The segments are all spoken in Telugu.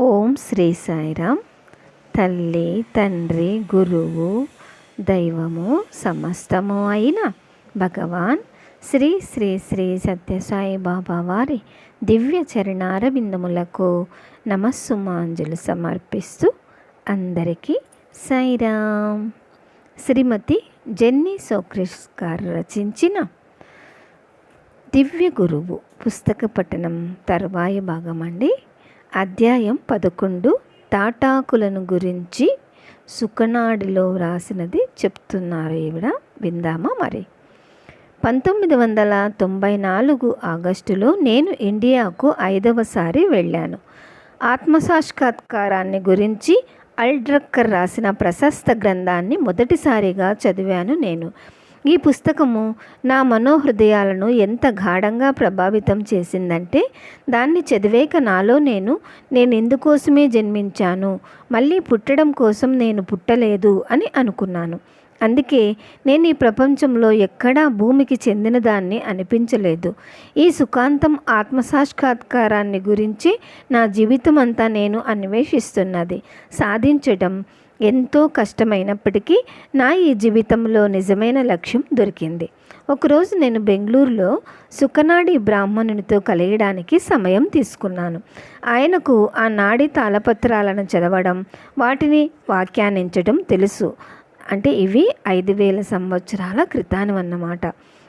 ఓం శ్రీ సాయిరామ్. తల్లి తండ్రి గురువు దైవము సమస్తము అయిన భగవాన్ శ్రీ శ్రీ శ్రీ సత్యసాయి బాబా వారి దివ్య చరణార బిందములకు నమస్సుమాంజలు సమర్పిస్తూ అందరికీ సాయిరామ్. శ్రీమతి జెన్నీ సోక్రిస్ గారు రచించిన దివ్య గురువు పుస్తక పఠనం తరువాయ భాగం అండి అధ్యాయం పదకొండు. తాటాకులను గురించి సుకనాడిలో వ్రాసినది చెప్తున్నారు ఈవిడ. విందామా మరి? పంతొమ్మిది వందల తొంభై నాలుగు ఆగస్టులో నేను ఇండియాకు ఐదవసారి వెళ్ళాను. ఆత్మసాక్షాత్కారాన్ని గురించి అల్డ్రక్కర్ రాసిన ప్రశస్త గ్రంథాన్ని మొదటిసారిగా చదివాను నేను. ఈ పుస్తకము నా మనోహృదయాలను ఎంత గాఢంగా ప్రభావితం చేసిందంటే దాన్ని చదివేక నాలో నేను నేను ఎందుకోసమే జన్మించాను మళ్ళీ పుట్టడం కోసం నేను పుట్టలేదు అని అనుకున్నాను. అందుకే నేను ఈ ప్రపంచంలో ఎక్కడా భూమికి చెందిన దాన్ని అనిపించలేదు. ఈ సుఖాంతం ఆత్మసాక్షాత్కారాన్ని గురించి నా జీవితం అంతా నేను అన్వేషిస్తున్నది. సాధించడం ఎంతో కష్టమైనప్పటికీ నా ఈ జీవితంలో నిజమైన లక్ష్యం దొరికింది. ఒకరోజు నేను బెంగళూరులో సుఖనాడి బ్రాహ్మణునితో కలియడానికి సమయం తీసుకున్నాను. ఆయనకు ఆ నాడి తాళపత్రాలను చదవడం వాటిని వ్యాఖ్యానించడం తెలుసు. అంటే ఇవి ఐదు వేల సంవత్సరాల క్రితానివన్నమాట.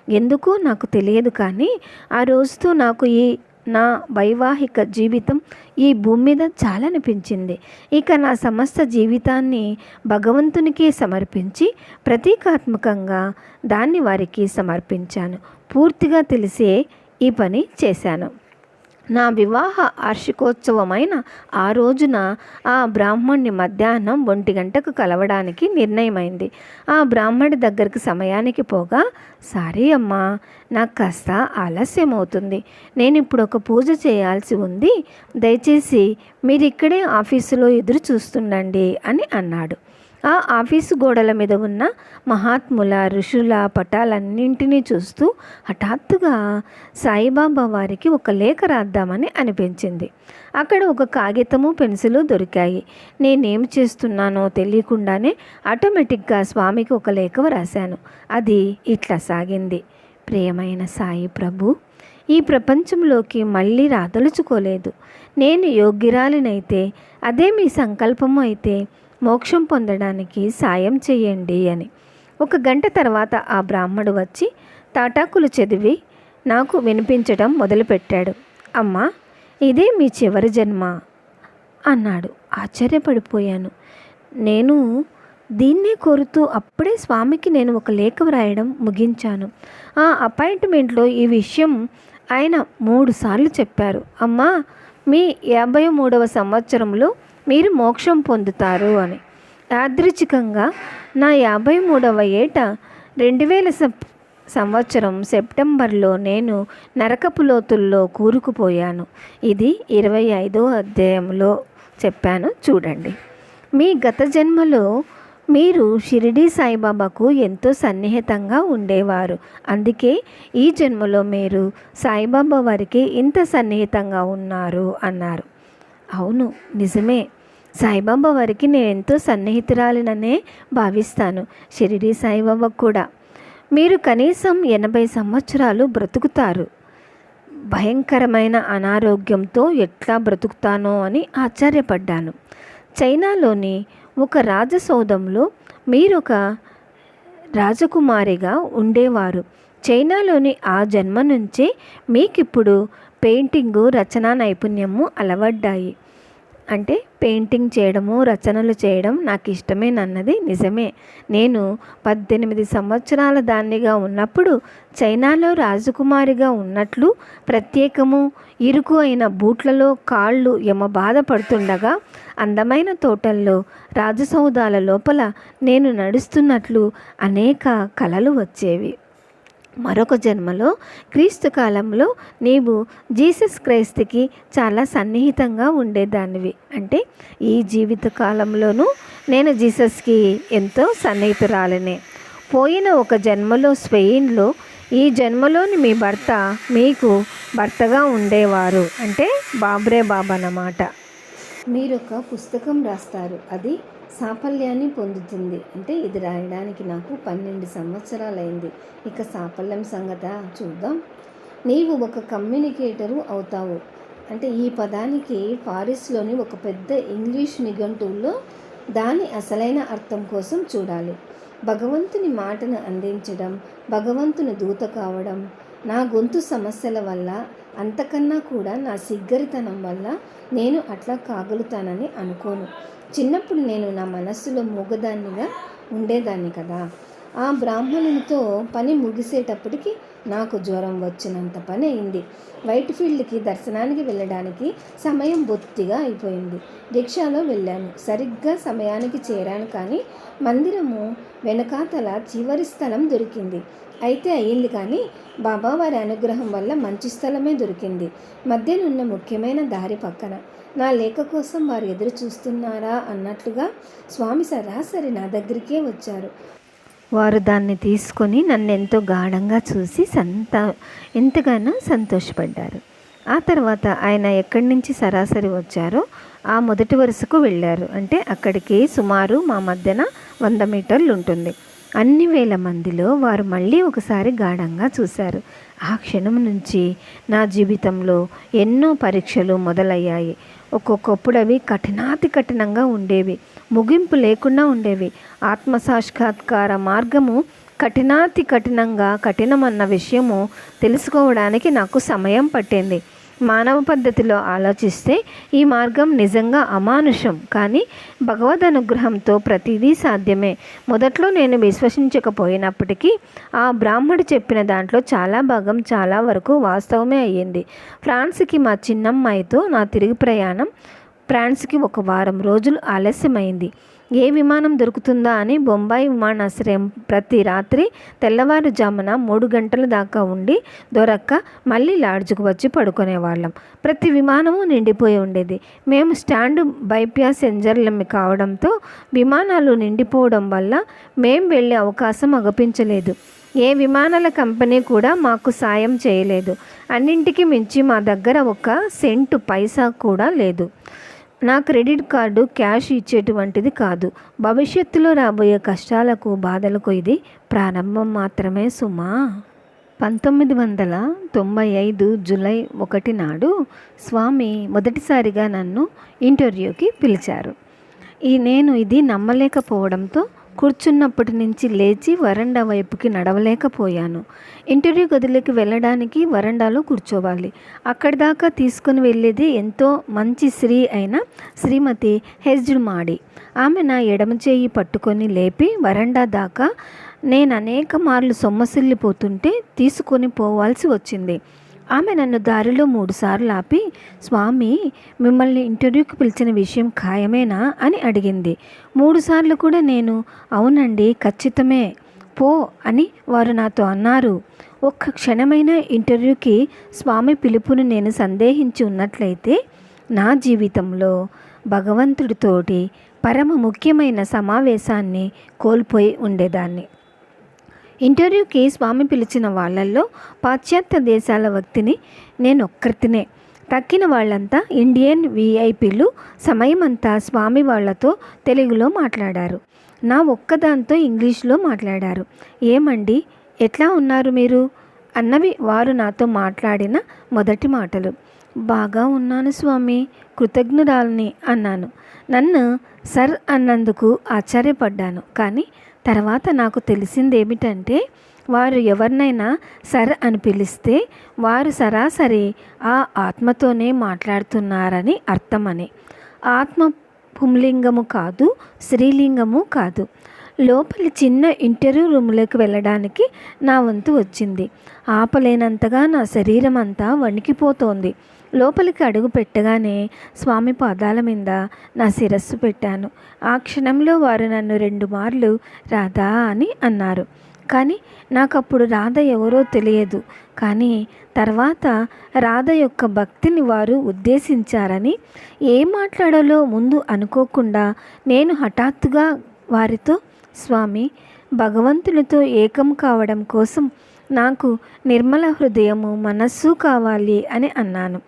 ఎందుకు నాకు తెలియదు కానీ ఆ రోజుతో నాకు ఈ నా వైవాహిక జీవితం ఈ భూమి మీద చాలా అనిపించింది ఇక నా సమస్త జీవితాన్ని భగవంతునికి సమర్పించి ప్రతీకాత్మకంగా దాన్ని వారికి సమర్పించాను. పూర్తిగా తెలిసే ఈ పని చేశాను. నా వివాహ వార్షికోత్సవమైన ఆ రోజున ఆ బ్రాహ్మణ్ణి మధ్యాహ్నం ఒంటి గంటకు కలవడానికి నిర్ణయమైంది. ఆ బ్రాహ్మణి దగ్గరికి సమయానికి పోగా సారీ అమ్మా నాకు కాస్త ఆలస్యం అవుతుంది నేను ఇప్పుడు ఒక పూజ చేయాల్సి ఉంది. దయచేసి మీరు ఇక్కడే ఆఫీసులో ఎదురు చూస్తుండండి అని అన్నాడు. ఆ ఆఫీసు గోడల మీద ఉన్న మహాత్ముల ఋషుల పటాలన్నింటినీ చూస్తూ హఠాత్తుగా సాయిబాబా వారికి ఒక లేఖ రాద్దామని అనిపించింది. అక్కడ ఒక కాగితము పెన్సిలు దొరికాయి. నేనేం చేస్తున్నానో తెలియకుండానే ఆటోమేటిక్గా స్వామికి ఒక లేఖ రాశాను అది ఇట్లా సాగింది. ప్రియమైన సాయి ప్రభు ఈ ప్రపంచంలోకి మళ్ళీ రాదలుచుకోలేదు. నేను యోగ్యురాలినైతే అదే మీ సంకల్పము అయితే మోక్షం పొందడానికి సాయం చేయండి అని. ఒక గంట తర్వాత ఆ బ్రాహ్మడు వచ్చి తాటాకులు చదివి నాకు వినిపించడం మొదలుపెట్టాడు. అమ్మా ఇదే మీ చివరి జన్మ అన్నాడు. ఆశ్చర్యపడిపోయాను. నేను దీన్నే కోరుతూ అప్పుడే స్వామికి నేను ఒక లేఖ వ్రాయడం ముగించాను. ఆ అపాయింట్మెంట్లో ఈ విషయం ఆయన మూడుసార్లు చెప్పారు. అమ్మా మీ యాభై మూడవ సంవత్సరంలో మీరు మోక్షం పొందుతారు అని. యాదృచ్ఛికంగా నా యాభై మూడవ ఏట రెండు వేల సంవత్సరం సెప్టెంబర్లో నేను నరకపు లోతుల్లో కూరుకుపోయాను. ఇది ఇరవై ఐదో అధ్యాయంలో చెప్పాను. చూడండి. మీ గత జన్మలో మీరు షిరిడి సాయిబాబాకు ఎంతో సన్నిహితంగా ఉండేవారు. అందుకే ఈ జన్మలో మీరు సాయిబాబా వారికి ఇంత సన్నిహితంగా ఉన్నారు అన్నారు. అవును నిజమే. సాయిబాబా వారికి నేను ఎంతో సన్నిహితురాలిననే భావిస్తాను. షిరిడి సాయిబాబా కూడా. మీరు కనీసం ఎనభై సంవత్సరాలు బ్రతుకుతారు. భయంకరమైన అనారోగ్యంతో ఎట్లా బ్రతుకుతానో అని ఆశ్చర్యపడ్డాను. చైనాలోని ఒక రాజసౌధంలో మీరొక రాజకుమారిగా ఉండేవారు. చైనాలోని ఆ జన్మ నుంచే మీకిప్పుడు పెయింటింగు రచనా నైపుణ్యము అలవడ్డాయి. అంటే పెయింటింగ్ చేయడము రచనలు చేయడం నాకు ఇష్టమేనన్నది నిజమే. నేను పద్దెనిమిది సంవత్సరాల దాన్నిగా ఉన్నప్పుడు చైనాలో రాజకుమారిగా ఉన్నట్లు ప్రత్యేకము ఇరుకు అయిన బూట్లలో కాళ్ళు యమ బాధపడుతుండగా అందమైన తోటల్లో రాజసౌధాల లోపల నేను నడుస్తున్నట్లు అనేక కళలు వచ్చేవి. మరొక జన్మలో క్రీస్తు కాలంలో నీవు జీసస్ క్రైస్తుకి చాలా సన్నిహితంగా ఉండేదానివి. అంటే ఈ జీవిత కాలంలోనూ నేను జీసస్కి ఎంతో సన్నిహితురాలనే. పోయిన ఒక జన్మలో స్పెయిన్లో ఈ జన్మలోని మీ భర్త మీకు భర్తగా ఉండేవారు. అంటే బాబ్రే బాబా అన్నమాట. మీరు ఒక పుస్తకం రాస్తారు. అది సాఫల్యాన్ని పొందుతుంది. అంటే ఇది రాయడానికి నాకు పన్నెండు సంవత్సరాలైంది. ఇక సాఫల్యం సంగత చూద్దాం. నీవు ఒక కమ్యూనికేటరు అవుతావు. అంటే ఈ పదానికి పారిస్లోని ఒక పెద్ద ఇంగ్లీష్ నిఘంటువులో దాని అసలైన అర్థం కోసం చూడాలి. భగవంతుని మాటను అందించడం భగవంతుని దూత కావడం నా గొంతు సమస్యల వల్ల అంతకన్నా కూడా నా సిగ్గరితనం వల్ల నేను అట్లా కాగులుతానని అనుకోను. చిన్నప్పుడు నేను నా మనస్సులో మూగదాన్నిగా ఉండేదాన్ని కదా. ఆ బ్రాహ్మణునితో పని ముగిసేటప్పటికి నాకు జ్వరం వచ్చినంత పని అయింది. వైట్ ఫీల్డ్కి దర్శనానికి వెళ్ళడానికి సమయం బొత్తిగా అయిపోయింది. రిక్షాలో వెళ్ళాను. సరిగ్గా సమయానికి చేరాను కానీ మందిరము వెనకాతల చివరి స్థలం దొరికింది. అయితే అయ్యింది కానీ బాబా వారి అనుగ్రహం వల్ల మంచి స్థలమే దొరికింది. మధ్యనున్న ముఖ్యమైన దారి పక్కన. నా లేఖ కోసం వారు ఎదురు చూస్తున్నారా అన్నట్లుగా స్వామి సరాసరి నా దగ్గరికే వచ్చారు. వారు దాన్ని తీసుకొని నన్ను ఎంతో గాఢంగా చూసి సంత ఎంతగానో సంతోషపడ్డారు. ఆ తర్వాత ఆయన ఎక్కడి నుంచి సరాసరి వచ్చారో ఆ మొదటి వరుసకు వెళ్ళారు. అంటే అక్కడికి సుమారు మా మధ్యన వంద మీటర్లు ఉంటుంది. అన్ని వేల మందిలో వారు మళ్ళీ ఒకసారి గాఢంగా చూశారు. ఆ క్షణం నుంచి నా జీవితంలో ఎన్నో పరీక్షలు మొదలయ్యాయి. ఒక్కొక్కప్పుడు అవి కఠినాతి కఠినంగా ఉండేవి. ముగింపు లేకుండా ఉండేవి. ఆత్మసాక్షాత్కార మార్గము కఠినాతి కఠినంగా కఠినమన్న విషయము తెలుసుకోవడానికి నాకు సమయం పట్టింది. మానవ పద్ధతిలో ఆలోచిస్తే ఈ మార్గం నిజంగా అమానుషం. కానీ భగవద్ అనుగ్రహంతో ప్రతిదీ సాధ్యమే. మొదట్లో నేను విశ్వసించకపోయినప్పటికీ ఆ బ్రాహ్మడు చెప్పిన దాంట్లో చాలా భాగం చాలా వరకు వాస్తవమే అయ్యింది. ఫ్రాన్స్కి మా చిన్నమ్మాయితో నా తిరిగి ప్రయాణం ఫ్రాన్స్కి ఒక వారం రోజులు ఆలస్యమైంది. ఏ విమానం దొరుకుతుందా అని బొంబాయి విమానాశ్రయం ప్రతి రాత్రి తెల్లవారుజామున మూడు గంటల దాకా ఉండి దొరక్క మళ్ళీ లాడ్జ్కు వచ్చి పడుకునేవాళ్ళం. ప్రతి విమానము నిండిపోయి ఉండేది. మేము స్టాండ్ బైప్యాసెంజర్లం కావడంతో విమానాలు నిండిపోవడం వల్ల మేం వెళ్ళే అవకాశం అగపించలేదు. ఏ విమానాల కంపెనీ కూడా మాకు సాయం చేయలేదు. అన్నింటికి మించి మా దగ్గర ఒక సెంటు పైసా కూడా లేదు. నా క్రెడిట్ కార్డు క్యాష్ ఇచ్చేటువంటిది కాదు. భవిష్యత్తులో రాబోయే కష్టాలకు బాధలకు ఇది ప్రారంభం మాత్రమే సుమా. పంతొమ్మిది వందల తొంభై ఐదు జూలై ఒకటి నాడు స్వామి మొదటిసారిగా నన్ను ఇంటర్వ్యూకి పిలిచారు. ఈ నేను ఇది నమ్మలేకపోవడంతో కూర్చున్నప్పటి నుంచి లేచి వరండా వైపుకి నడవలేకపోయాను. ఇంటర్వ్యూ గదిలోకి వెళ్ళడానికి వరండాలో కూర్చోవాలి. అక్కడి దాకా తీసుకుని వెళ్ళేది ఎంతో మంచి స్త్రీ అయిన శ్రీమతి హెజ్డ్ మాడి ఆమె నా ఎడమ చేయి పట్టుకొని లేపి వరండా దాకా నేను అనేక మార్లు సొమ్మసిల్లిపోతుంటే తీసుకొని పోవాల్సి వచ్చింది. ఆమె నన్ను దారిలో మూడుసార్లు ఆపి స్వామి మిమ్మల్ని ఇంటర్వ్యూకి పిలిచిన విషయం ఖాయమేనా? అని అడిగింది. మూడుసార్లు కూడా నేను అవునండి ఖచ్చితమే పో అని వారు నాతో అన్నారు. ఒక్క క్షణమైన ఇంటర్వ్యూకి స్వామి పిలుపును నేను సందేహించి ఉన్నట్లయితే నా జీవితంలో భగవంతుడితోటి పరమ ముఖ్యమైన సమావేశాన్ని కోల్పోయి ఉండేదాన్ని. ఇంటర్వ్యూకి స్వామి పిలిచిన వాళ్ళల్లో పాశ్చాత్య దేశాల వ్యక్తిని నేను ఒక్కరితినే తక్కిన వాళ్ళంతా ఇండియన్ విఐపీలు. సమయమంతా స్వామి వాళ్ళతో తెలుగులో మాట్లాడారు. నా ఒక్కదాంతో ఇంగ్లీష్లో మాట్లాడారు. ఏమండి? ఎట్లా ఉన్నారు మీరు? అన్నవి వారు నాతో మాట్లాడిన మొదటి మాటలు. బాగా ఉన్నాను స్వామి కృతజ్ఞురాలని అన్నాను. నన్ను సర్ అన్నందుకు ఆశ్చర్యపడ్డాను. కానీ తర్వాత నాకు తెలిసిందేమిటంటే వారు ఎవరినైనా సర్ అని పిలిస్తే వారు సరాసరి ఆ ఆత్మతోనే మాట్లాడుతున్నారని అర్థమని. ఆత్మ పుంలింగము కాదు స్త్రీలింగము కాదు. లోపలి చిన్న ఇంటర్వ్యూ రూమ్లోకి వెళ్ళడానికి నా వంతు వచ్చింది. ఆపలేనంతగా నా శరీరం అంతా వణికిపోతోంది. లోపలికి అడుగు పెట్టగానే స్వామి పాదాల మీద నా శిరస్సు పెట్టాను. ఆ క్షణంలో వారు నన్ను రెండు మార్లు రాధా అని అన్నారు. కానీ నాకు అప్పుడు రాధ ఎవరో తెలియదు. కానీ తర్వాత రాధ యొక్క భక్తిని వారు ఉద్దేశించారని ఏం మాట్లాడాలో ముందు అనుకోకుండా నేను హఠాత్తుగా వారితో స్వామి భగవంతునితో ఏకం కావడం కోసం నాకు నిర్మల హృదయము మనస్సు కావాలి అని అన్నాను.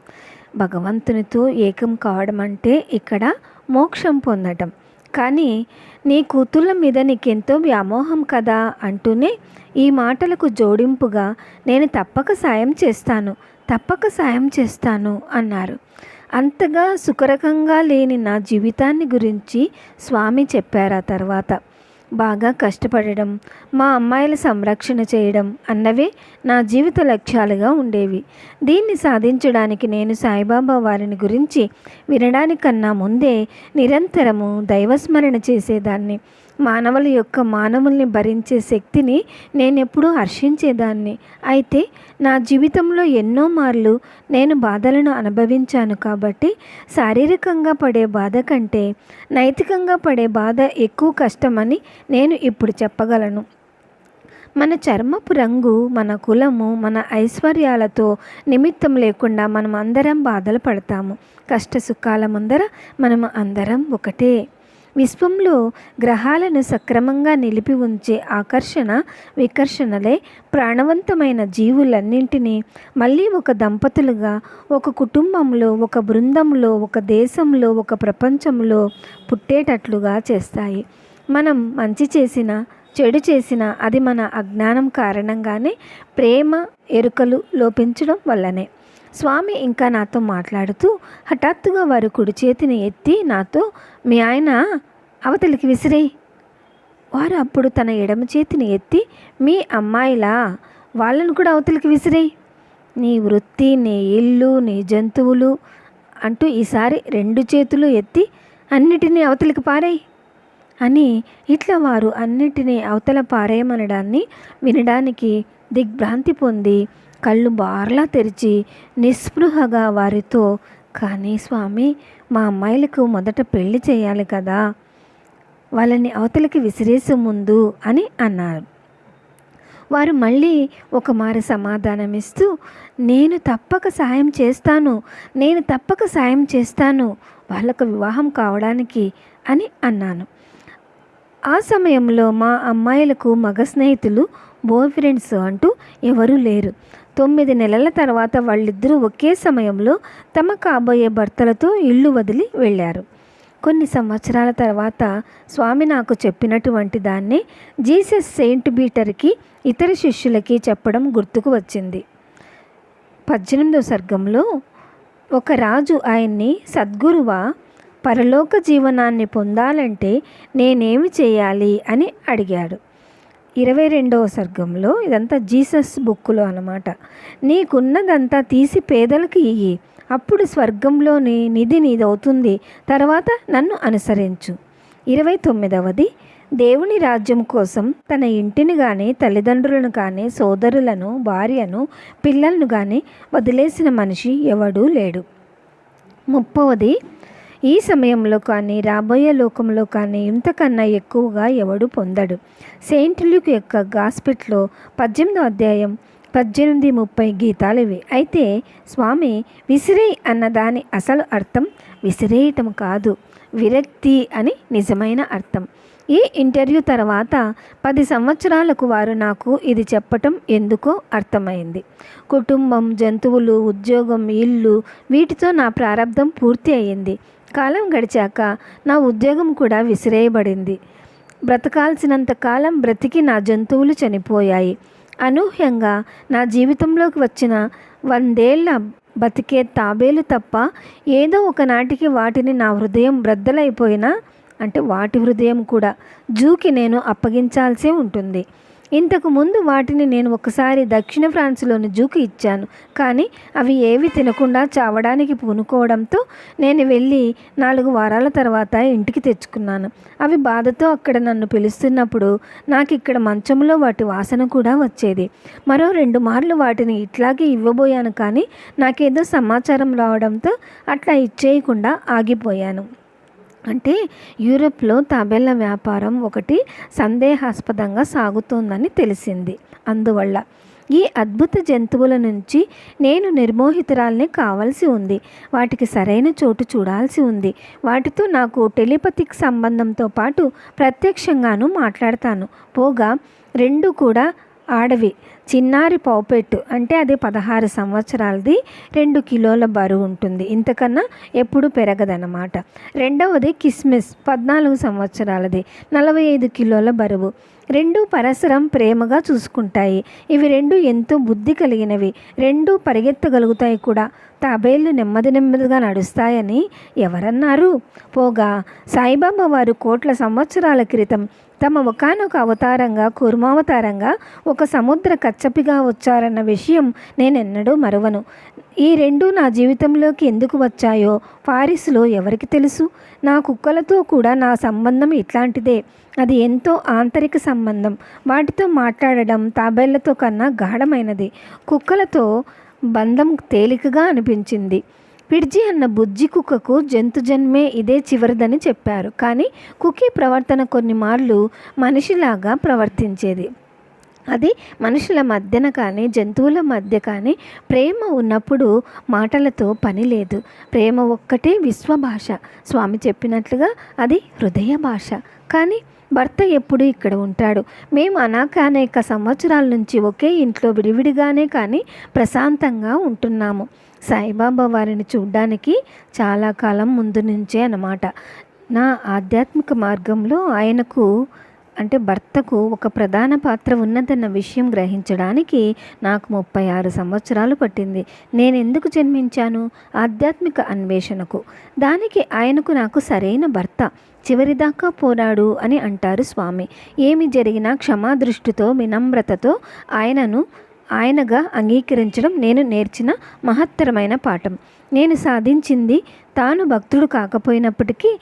భగవంతునితో ఏకం కావడం అంటే ఇక్కడ మోక్షం పొందటం. కానీ నీ కూతుళ్ళ మీద నీకెంతో వ్యామోహం కదా అంటూనే ఈ మాటలకు జోడింపుగా నేను తప్పక సాయం చేస్తాను తప్పక సాయం చేస్తాను అన్నారు. అంతగా సుఖరకంగా లేని నా జీవితాన్ని గురించి స్వామి చెప్పారు ఆ తర్వాత. బాగా కష్టపడడం మా అమ్మాయిల సంరక్షణ చేయడం అన్నవే నా జీవిత లక్ష్యాలుగా ఉండేవి. దీన్ని సాధించడానికి నేను సాయిబాబా వారిని గురించి వినడానికన్నా ముందే నిరంతరము దైవస్మరణ చేసేదాన్ని. మానవుల యొక్క మానవుల్ని భరించే శక్తిని నేను ఎప్పుడూ హర్షించేదాన్ని. అయితే నా జీవితంలో ఎన్నో మార్లు నేను బాధలను అనుభవించాను కాబట్టి శారీరకంగా పడే బాధ కంటే నైతికంగా పడే బాధ ఎక్కువ కష్టమని నేను ఇప్పుడు చెప్పగలను. మన చర్మపు రంగు మన కులము మన ఐశ్వర్యాలతో నిమిత్తం లేకుండా మనం అందరం బాధలు పడతాము. కష్ట సుఖాల ముందర మనం అందరం ఒకటే. విశ్వంలో గ్రహాలను సక్రమంగా నిలిపి ఉంచే ఆకర్షణ వికర్షణలే ప్రాణవంతమైన జీవులన్నింటినీ మళ్ళీ ఒక దంపతులుగా ఒక కుటుంబంలో ఒక బృందంలో ఒక దేశంలో ఒక ప్రపంచంలో పుట్టేటట్లుగా చేస్తాయి. మనం మంచి చేసిన చెడు చేసిన అది మన అజ్ఞానం కారణంగానే ప్రేమ ఎరుకలు లోపించడం వల్లనే. స్వామి ఇంకా నాతో మాట్లాడుతూ హఠాత్తుగా వారు కుడి చేతిని ఎత్తి నాతో మీ ఆయన అవతలికి విసిరేయి. వారు అప్పుడు తన ఎడమ చేతిని ఎత్తి మీ అమ్మాయిలా? వాళ్ళను కూడా అవతలికి విసిరేయి. నీ వృత్తి నీ ఇల్లు నీ జంతువులు అంటూ ఈసారి రెండు చేతులు ఎత్తి అన్నిటినీ అవతలికి పారేయి. అని ఇట్లా వారు అన్నిటినీ అవతల పారేయమనడాన్ని వినడానికి దిగ్భ్రాంతి పొంది కళ్ళు బార్లా తెరిచి నిస్పృహగా వారితో కానీ స్వామి మా అమ్మాయిలకు మొదట పెళ్ళి చేయాలి కదా వాళ్ళని అవతలికి విసిరేసే ముందు అని అన్నారు. వారు మళ్ళీ ఒక మారి సమాధానమిస్తూ నేను తప్పక సాయం చేస్తాను నేను తప్పక సాయం చేస్తాను వాళ్ళకు వివాహం కావడానికి అని అన్నాను. ఆ సమయంలో మా అమ్మాయిలకు మగ స్నేహితులు బాయ్ ఫ్రెండ్స్ అంటూ ఎవరూ లేరు. తొమ్మిది నెలల తర్వాత వాళ్ళిద్దరూ ఒకే సమయంలో తమ కాబోయే భర్తలతో ఇల్లు వదిలి వెళ్ళారు. కొన్ని సంవత్సరాల తర్వాత స్వామి నాకు చెప్పినటువంటి దాన్ని జీసస్ సెయింట్ బీటర్కి ఇతర శిష్యులకి చెప్పడం గుర్తుకు వచ్చింది. పద్దెనిమిదో సర్గంలో ఒక రాజు ఆయన్ని సద్గురువా పరలోక జీవనాన్ని పొందాలంటే నేనేమి చేయాలి? అని అడిగాడు. ఇరవై రెండవ సర్గంలో ఇదంతా జీసస్ బుక్లో అనమాట నీకున్నదంతా తీసి పేదలకు ఇయ్యి. అప్పుడు స్వర్గంలోని నిధి నీదవుతుంది. తర్వాత నన్ను అనుసరించు. ఇరవై తొమ్మిదవది. దేవుని రాజ్యం కోసం తన ఇంటిని కానీ తల్లిదండ్రులను కానీ సోదరులను భార్యను పిల్లలను కానీ వదిలేసిన మనిషి ఎవడూ లేడు. ముప్పవది. ఈ సమయంలో కానీ రాబోయే లోకంలో కానీ ఇంతకన్నా ఎక్కువగా ఎవడు పొందడు. సెయింట్ ల్యూక్ యొక్క గాస్పిట్లో పద్దెనిమిదో అధ్యాయం పద్దెనిమిది ముప్పై గీతాలు ఇవి. అయితే స్వామి విసిరే అన్న దాని అసలు అర్థం? విసిరేయటం కాదు. విరక్తి అని నిజమైన అర్థం. ఈ ఇంటర్వ్యూ తర్వాత పది సంవత్సరాలకు వారు నాకు ఇది చెప్పటం ఎందుకో అర్థమైంది. కుటుంబం జంతువులు ఉద్యోగం ఇల్లు వీటితో నా ప్రారంధం పూర్తి అయ్యింది. కాలం గడిచాక నా ఉద్యోగం కూడా విసిరేయబడింది. బ్రతకాల్సినంత కాలం బ్రతికి నా జంతువులు చనిపోయాయి. అనూహ్యంగా నా జీవితంలోకి వచ్చిన వందేళ్ళ బతికే తాబేలు తప్ప ఏదో ఒకనాటికి వాటిని నా హృదయం బ్రద్దలైపోయినా అంటే వాటి హృదయం కూడా జూకి నేను అప్పగించాల్సే ఉంటుంది. ఇంతకు ముందు వాటిని నేను ఒకసారి దక్షిణ ఫ్రాన్స్లోని జూకి ఇచ్చాను. కానీ అవి ఏవి తినకుండా చావడానికి పూనుకోవడంతో నేను వెళ్ళి నాలుగు వారాల తర్వాత ఇంటికి తెచ్చుకున్నాను. అవి బాధతో అక్కడ నన్ను పిలుస్తున్నప్పుడు నాకు ఇక్కడ మంచంలో వాటి వాసన కూడా వచ్చేది. మరో రెండు మార్లు వాటిని ఇట్లాగే ఇవ్వబోయాను కానీ నాకేదో సమాచారం రావడంతో అట్లా ఇచ్చేయకుండా ఆగిపోయాను. అంటే యూరోప్లో తాబేళ్ళ వ్యాపారం ఒకటి సందేహాస్పదంగా సాగుతోందని తెలిసింది. అందువల్ల ఈ అద్భుత జంతువుల నుంచి నేను నిర్మోహితురాల్ని కావాల్సి ఉంది. వాటికి సరైన చోటు చూడాల్సి ఉంది. వాటితో నాకు టెలిపతిక్ సంబంధంతో పాటు ప్రత్యక్షంగాను మాట్లాడతాను. పోగా రెండు కూడా ఆడవి. చిన్నారి పావుపెట్టు అంటే అది పదహారు సంవత్సరాలది రెండు కిలోల బరువు ఉంటుంది. ఇంతకన్నా ఎప్పుడు పెరగదన్నమాట. రెండవది కిస్మిస్ పద్నాలుగు సంవత్సరాలది నలభై ఐదు కిలోల బరువు. రెండు పరస్పరం ప్రేమగా చూసుకుంటాయి. ఇవి రెండు ఎంతో బుద్ధి కలిగినవి. రెండు పరిగెత్తగలుగుతాయి కూడా. తాబేళ్ళు నెమ్మది నెమ్మదిగా నడుస్తాయని ఎవరన్నారు? పోగా సాయిబాబా వారు కోట్ల సంవత్సరాల క్రితం తమ ఒకనొక అవతారంగా కుర్మావతారంగా ఒక సముద్ర కచ్చపిగా వచ్చారన్న విషయం నేనెన్నడూ మరవను. ఈ రెండు నా జీవితంలోకి ఎందుకు వచ్చాయో పారిస్లో ఎవరికి తెలుసు? నా కుక్కలతో కూడా నా సంబంధం ఇట్లాంటిదే. అది ఎంతో ఆంతరిక సంబంధం. వాటితో మాట్లాడడం తాబేళ్ళతో కన్నా గాఢమైనది. కుక్కలతో బంధం తేలికగా అనిపించింది. పిడ్జి అన్న బుజ్జి కుక్కకు జంతు జన్మే ఇదే చివరిదని చెప్పారు. కానీ కుకీ ప్రవర్తన కొన్ని మార్లు మనిషిలాగా ప్రవర్తించేది. అది మనుషుల మధ్యన కానీ జంతువుల మధ్య కానీ ప్రేమ ఉన్నప్పుడు మాటలతో పని లేదు. ప్రేమ ఒక్కటే విశ్వభాష. స్వామి చెప్పినట్లుగా అది హృదయ భాష. కానీ భర్త ఎప్పుడు ఇక్కడ ఉంటాడు. మేము అనాక అనేక సంవత్సరాల నుంచి ఒకే ఇంట్లో విడివిడిగానే కానీ ప్రశాంతంగా ఉంటున్నాము. సాయిబాబా వారిని చూడ్డానికి చాలా కాలం ముందు నుంచే అన్నమాట. నా ఆధ్యాత్మిక మార్గంలో ఆయనకు అంటే భర్తకు ఒక ప్రధాన పాత్ర ఉన్నదన్న విషయం గ్రహించడానికి నాకు ముప్పై ఆరు సంవత్సరాలు పట్టింది. నేను ఎందుకు జన్మించాను? ఆధ్యాత్మిక అన్వేషణకు. దానికి ఆయనకు నాకు సరైన భర్త. చివరిదాకా పోరాడు అని అంటారు స్వామి. ఏమి జరిగినా క్షమాదృష్టితో వినమ్రతతో ఆయనను ఆయనగా అంగీకరించడం నేను నేర్చిన మహత్తరమైన పాఠం. నేను సాధించింది తాను భక్తుడు కాకపోయినప్పటికీ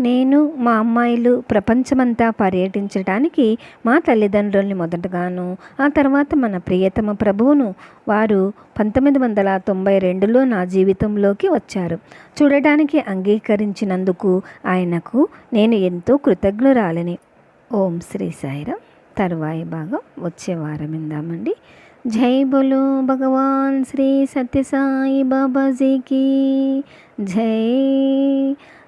నేను మా అమ్మాయిలు ప్రపంచమంతా పర్యటించడానికి మా తల్లిదండ్రుల్ని మొదటగాను ఆ తర్వాత మన ప్రియతమ ప్రభువును వారు పంతొమ్మిది వందల తొంభై రెండులో నా జీవితంలోకి వచ్చారు. చూడటానికి అంగీకరించినందుకు ఆయనకు నేను ఎంతో కృతజ్ఞురాలని. ఓం శ్రీ సాయిరామ్. తరువాయి భాగం వచ్చే వారం ఇందామండి జై బోలో భగవాన్ శ్రీ సత్యసాయి బాబాజీకి. జై